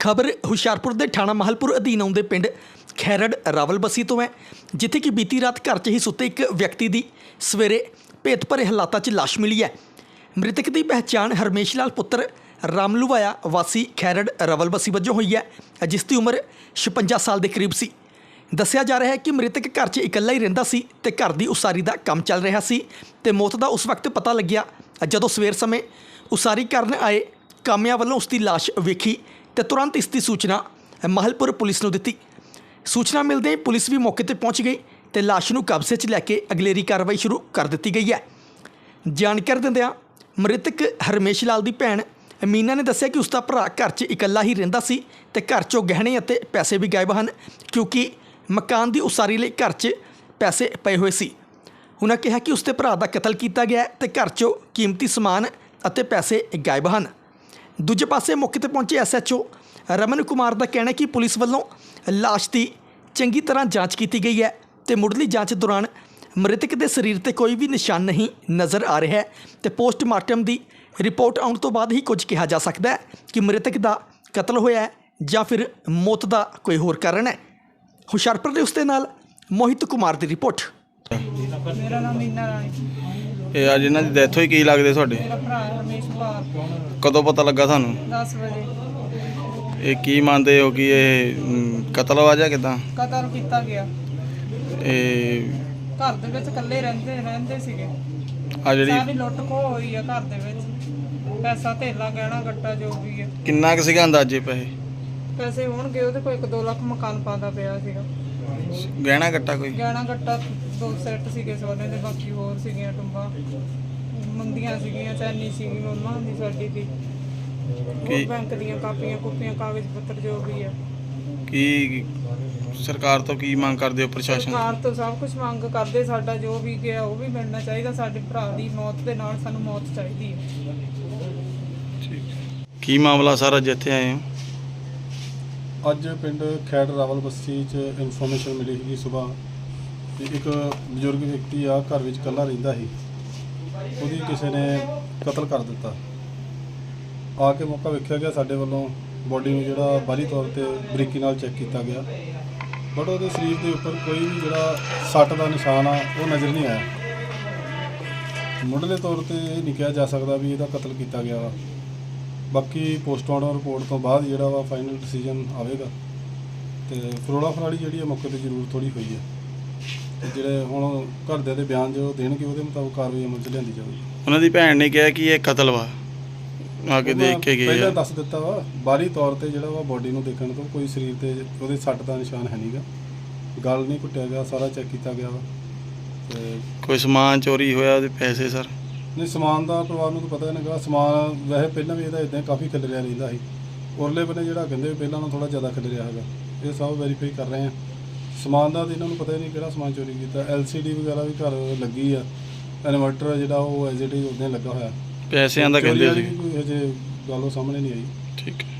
ਖਬਰ ਹੁਸ਼ਿਆਰਪੁਰ ਦੇ ਥਾਣਾ ਮਹਲਪੁਰ ਅਧੀਨ ਆਉਂਦੇ ਪਿੰਡ ਖੈਰੜ ਰਾਵਲਬਸੀ ਤੋਂ ਹੈ, ਜਿੱਥੇ ਕਿ ਬੀਤੀ ਰਾਤ ਘਰ 'ਚ ਹੀ ਸੁੱਤੇ ਇੱਕ ਵਿਅਕਤੀ ਦੀ ਸਵੇਰੇ ਭੇਤ ਭਰੇ ਹਾਲਾਤਾਂ 'ਚ ਲਾਸ਼ ਮਿਲੀ ਹੈ। ਮ੍ਰਿਤਕ ਦੀ ਪਹਿਚਾਣ ਹਰਮੇਸ਼ ਲਾਲ ਪੁੱਤਰ ਰਾਮਲੂਵਾਇਆ ਵਾਸੀ ਖੈਰੜ ਰਾਵਲਬਸੀ ਵਜੋਂ ਹੋਈ ਹੈ, ਜਿਸ ਦੀ ਉਮਰ 56 ਸਾਲ ਦੇ ਕਰੀਬ ਸੀ। ਦੱਸਿਆ ਜਾ ਰਿਹਾ ਹੈ ਕਿ ਮ੍ਰਿਤਕ ਘਰ 'ਚ ਇਕੱਲਾ ਹੀ ਰਹਿੰਦਾ ਸੀ ਤੇ ਘਰ ਦੀ ਉਸਾਰੀ ਦਾ ਕੰਮ ਚੱਲ ਰਿਹਾ ਸੀ ਤੇ ਮੌਤ ਦਾ ਉਸ ਵਕਤ ਪਤਾ ਲੱਗਿਆ ਜਦੋਂ ਸਵੇਰ ਸਮੇਂ ਉਸਾਰੀ ਕਰਨ ਆਏ ਕਾਮਿਆਂ ਵੱਲੋਂ ਉਸ ਦੀ ਲਾਸ਼ ਵੇਖੀ ਤੇ ਤੁਰੰਤ ਇਸ ਦੀ ਸੂਚਨਾ ਮਹਲਪੁਰ ਪੁਲਿਸ ਨੂੰ ਦਿੱਤੀ। ਸੂਚਨਾ ਮਿਲਦੇ ਹੀ ਪੁਲਿਸ ਵੀ ਮੌਕੇ ਤੇ ਪਹੁੰਚ ਗਈ ਤੇ ਲਾਸ਼ ਨੂੰ ਕਬਜ਼ੇ 'ਚ ਲੈ ਕੇ ਅਗਲੇਰੀ ਕਾਰਵਾਈ ਸ਼ੁਰੂ ਕਰ ਦਿੱਤੀ ਗਈ ਹੈ। ਜਾਣਕਾਰੀ ਦਿੰਦਿਆਂ ਮ੍ਰਿਤਕ ਹਰਮੇਸ਼ ਲਾਲ ਦੀ ਭੈਣ ਮੀਨਾ ਨੇ ਦੱਸਿਆ ਕਿ ਉਸ ਦਾ ਭਰਾ ਘਰ 'ਚ ਇਕੱਲਾ ਹੀ ਰਹਿੰਦਾ ਸੀ ਤੇ ਘਰ 'ਚੋਂ ਗਹਿਣੇ ਅਤੇ ਪੈਸੇ ਵੀ ਗਾਇਬ ਹਨ, ਕਿਉਂਕਿ ਮਕਾਨ ਦੀ ਉਸਾਰੀ ਲਈ ਘਰ 'ਚ ਪੈਸੇ ਪਏ ਹੋਏ ਸੀ। ਉਹਨਾਂ ਕਿਹਾ ਕਿ ਉਸ ਦੇ ਭਰਾ ਦਾ ਕਤਲ ਕੀਤਾ ਗਿਆ ਹੈ ਤੇ ਘਰ 'ਚੋਂ ਕੀਮਤੀ ਸਮਾਨ ਅਤੇ ਪੈਸੇ ਗਾਇਬ ਹਨ। ਦੂਜੇ ਪਾਸੇ ਮੌਕੇ ਤੇ ਪਹੁੰਚੇ ਐਸਐਚਓ ਰਮਨ ਕੁਮਾਰ ਦਾ ਕਹਿਣਾ ਹੈ ਕਿ ਪੁਲਿਸ ਵੱਲੋਂ ਲਾਸ਼ ਦੀ ਚੰਗੀ ਤਰ੍ਹਾਂ ਜਾਂਚ ਕੀਤੀ ਗਈ ਹੈ ਤੇ ਮੁੱਢਲੀ ਜਾਂਚ ਦੌਰਾਨ ਮ੍ਰਿਤਕ ਦੇ ਸਰੀਰ ਤੇ ਕੋਈ ਵੀ ਨਿਸ਼ਾਨ ਨਹੀਂ ਨਜ਼ਰ ਆ ਰਿਹਾ ਹੈ ਤੇ ਪੋਸਟਮਾਰਟਮ ਦੀ ਰਿਪੋਰਟ ਆਉਣ ਤੋਂ ਬਾਅਦ ਹੀ ਕੁਝ ਕਿਹਾ ਜਾ ਸਕਦਾ ਹੈ ਕਿ ਮ੍ਰਿਤਕ ਦਾ ਕਤਲ ਹੋਇਆ ਹੈ ਜਾਂ ਫਿਰ ਮੌਤ ਦਾ ਕੋਈ ਹੋਰ ਕਾਰਨ ਹੈ। ਹੁਸ਼ਿਆਰਪੁਰ ਦੇ ਉਸ ਦੇ ਨਾਲ ਮੋਹਿਤ ਕੁਮਾਰ ਦੀ ਰਿਪੋਰਟ। ਮੇਰਾ ਨਾਮ ਮੀਨਾ ਰਾਣੀ। ਇਹ ਅੱਜ ਇਹਨਾਂ ਦੀ ਡੈਥ ਹੋਈ ਕੀ ਲੱਗਦੇ ਤੁਹਾਡੇ? ਮੇਰਾ ਭਰਾ ਰਮੇਸ਼ ਪਾਲ ਕਦੋਂ ਪਤਾ ਲੱਗਾ ਤੁਹਾਨੂੰ? 10 ਵਜੇ। ਇਹ ਕੀ ਮੰਨਦੇ ਹੋ ਕਿ ਇਹ ਮ, ਕਤਲ ਵਾਜਾ ਕਿਦਾਂ? ਕਤਲ ਕੀਤਾ ਗਿਆ। ਇਹ ਘਰ ਦੇ ਵਿੱਚ ਇਕੱਲੇ ਰਹਿੰਦੇ ਰਹਿੰਦੇ ਸੀਗੇ। ਆ ਜਿਹੜੀ ਸਾਰੀ ਲੁੱਟ ਖੋਹ ਹੋਈ ਆ ਘਰ ਦੇ ਵਿੱਚ। ਪੈਸਾ ਧੇਲਾ ਗਹਿਣਾ ਗੱਟਾ ਜੋ ਵੀ ਹੈ ਕਿੰਨਾ ਕੁ ਸੀਗਾ ਅੰਦਾਜ਼ੇ ਪੈਸੇ? ਪੈਸੇ ਹੋਣਗੇ ਉਹਦੇ ਕੋਲ 1-2 ਲੱਖ ਮਕਾਨ ਪਾਉਂਦਾ ਪਿਆ ਸੀਗਾ। ਗਹਿਣਾ ਕੱਟਾ ਕੋਈ? ਗਹਿਣਾ ਗੱਟਾ ਦੋ ਸੈੱਟ ਸੀਗੇ ਸੋਨੇ ਦੇ ਬਾਕੀ ਹੋਰ ਸੀਗੀਆਂ ਟੁੰਬਾਂ। ਮੰਦੀਆਂ ਸੀਗੀਆਂ ਚੈਨੀ ਸੀਗੀ ਮੰਮਾ ਦੀ ਸਾਡੀ ਦੀ। ਕੀ- ਹੋਰ ਬੈਂਕ ਦੀਆਂ ਕਾਪੀਆਂ ਕੁੱਪੀਆਂ ਕਾਗਜ਼ ਪੱਤਰ ਜੋ ਵੀ ਆ। ਕੀ ਸਰਕਾਰ ਤੋਂ ਕੀ ਮੰਗ ਕਰਦੇ ਹੋ ਪ੍ਰਸ਼ਾਸਨ? ਸਰਕਾਰ ਤੋਂ ਸਭ ਕੁਝ ਮੰਗ ਕਰਦੇ ਸਾਡਾ ਜੋ ਵੀ ਗਿਆ ਉਹ ਵੀ ਮਿਲਣਾ ਚਾਹੀਦਾ। ਸਾਡੇ ਭਰਾ ਦੀ ਮੌਤ ਦੇ ਨਾਲ ਸਾਨੂੰ ਮੌਤ ਚਾਹੀਦੀ ਹੈ। ਕੀ ਮਾਮਲਾ ਸਾਰਾ ਜਿੱਥੇ ਆਏ ਹੋ? ਅੱਜ ਪਿੰਡ ਖੈੜ ਰਾਵਲ ਬਸਤੀ 'ਚ ਇਨਫੋਰਮੇਸ਼ਨ ਮਿਲੀ ਸੀਗੀ ਸਵੇਰ ਕਿ ਇੱਕ ਬਜ਼ੁਰਗ ਵਿਅਕਤੀ ਆ ਘਰ ਵਿੱਚ ਇਕੱਲਾ ਰਹਿੰਦਾ ਸੀ। ਉਹਦੀ ਕਿਸੇ ਨੇ ਕਤਲ ਕਰ ਦਿੱਤਾ। ਆ ਕੇ ਮੌਕਾ ਵੇਖਿਆ ਗਿਆ ਸਾਡੇ ਵੱਲੋਂ। ਬੋਡੀ ਨੂੰ ਜਿਹੜਾ ਬਾਹਰੀ ਤੌਰ ਤੇ ਬਰੀਕੀ ਨਾਲ ਚੈੱਕ ਕੀਤਾ ਗਿਆ। ਬਟ ਉਹਦੇ ਸਰੀਰ ਦੇ ਉੱਪਰ ਕੋਈ ਵੀ ਜਿਹੜਾ ਸੱਟ ਦਾ ਨਿਸ਼ਾਨ ਆ, ਉਹ ਨਜ਼ਰ ਨਹੀਂ ਆਇਆ। ਮੁੱਢਲੇ ਤੌਰ ਤੇ ਇਹ ਨਹੀਂ ਕਿਹਾ ਜਾ ਸਕਦਾ ਵੀ ਇਹਦਾ ਕਤਲ ਕੀਤਾ ਗਿਆ ਵਾ। ਬਾਕੀ ਪੋਸਟਮਾਰਟਮ ਰਿਪੋਰਟ ਤੋਂ ਬਾਅਦ ਜਿਹੜਾ ਵਾ ਫਾਈਨਲ ਡਿਸੀਜਨ ਆਵੇਗਾ ਤੇ ਫਰੋਲਾ ਫਰਾੜੀ ਜਿਹੜੀ ਹੈ ਮੌਕੇ ਤੇ ਜ਼ਰੂਰ ਥੋੜੀ ਹੋਈ ਹੈ ਤੇ ਜਿਹੜੇ ਹੁਣ ਘਰਦਿਆਂ ਦੇ ਬਿਆਨ ਜੋ ਦੇਣਗੇ ਉਹਦੇ ਮੁਤਾਬਕ ਕਾਰਵਾਈ ਅਮਲ 'ਚ ਲਿਆਂਦੀ ਜਾਵੇਗੀ ਉਹਨਾਂ ਦੀ ਭੈਣ ਨੇ ਕਿਹਾ ਕਿ ਇਹ ਕਤਲ ਵਾ। ਆ ਕੇ ਦੇਖ ਕੇ ਗਏ ਪਹਿਲਾਂ ਆ। ਦੱਸ ਦਿੱਤਾ ਵਾ ਬਾਹਰੀ ਤੌਰ ਤੇ ਜਿਹੜਾ ਵਾ ਬੋਡੀ ਨੂੰ ਦੇਖਣ ਤੋਂ ਕੋਈ ਸਰੀਰ ਤੇ ਉਹਦੇ ਸੱਟ ਦਾ ਨਿਸ਼ਾਨ ਹੈ ਨਹੀਂਗਾ ਗਲ ਨਹੀਂ ਕੁੱਟਿਆ ਗਿਆ ਸਾਰਾ ਚੈੱਕ ਕੀਤਾ ਗਿਆ ਵਾ। ਤੇ ਕੋਈ ਸਮਾਨ ਚੋਰੀ ਹੋਇਆ ਉਹਦੇ ਪੈਸੇ ਸਰ? ਨਹੀਂ ਸਮਾਨ ਦਾ ਪਰਿਵਾਰ ਨੂੰ ਤਾਂ ਪਤਾ ਨਹੀਂਗਾ ਸਮਾਨ ਵੈਸੇ ਪਹਿਲਾਂ ਵੀ ਇਹਦਾ ਇਦਾਂ ਕਾਫੀ ਖਿਲਰਿਆ ਰਹਿੰਦਾ ਸੀ। ਉਰਲੇ ਬੰਨੇ ਜਿਹੜਾ ਕਹਿੰਦੇ ਪਹਿਲਾਂ ਨਾਲੋਂ ਥੋੜਾ ਜ਼ਿਆਦਾ ਖਿਲਰਿਆ ਹੈਗਾ। ਇਹ ਸਭ ਵੈਰੀਫਾਈ ਕਰ ਰਹੇ ਆ। ਸਮਾਨ ਦਾ ਤਾਂ ਇਹਨਾਂ ਨੂੰ ਪਤਾ ਹੀ ਨਹੀਂ ਕਿਹੜਾ ਸਮਾਨ ਚੋਰੀ ਕੀਤਾ। LCD ਵਗੈਰਾ ਵੀ ਘਰ ਲੱਗੀ ਆ। ਇਨਵਰਟਰ ਜਿਹੜਾ ਉਹ ਐਜ਼ ਇਟ ਇਜ਼ ਹੀ ਲੱਗਾ ਹੋਇਆ। ਪੈਸਿਆਂ ਦਾ ਕਹਿੰਦੇ ਸੀ। ਕੋਈ ਹਜੇ ਗੱਲ ਸਾਹਮਣੇ ਨਹੀਂ ਆਈ। ਠੀਕ ਹੈ।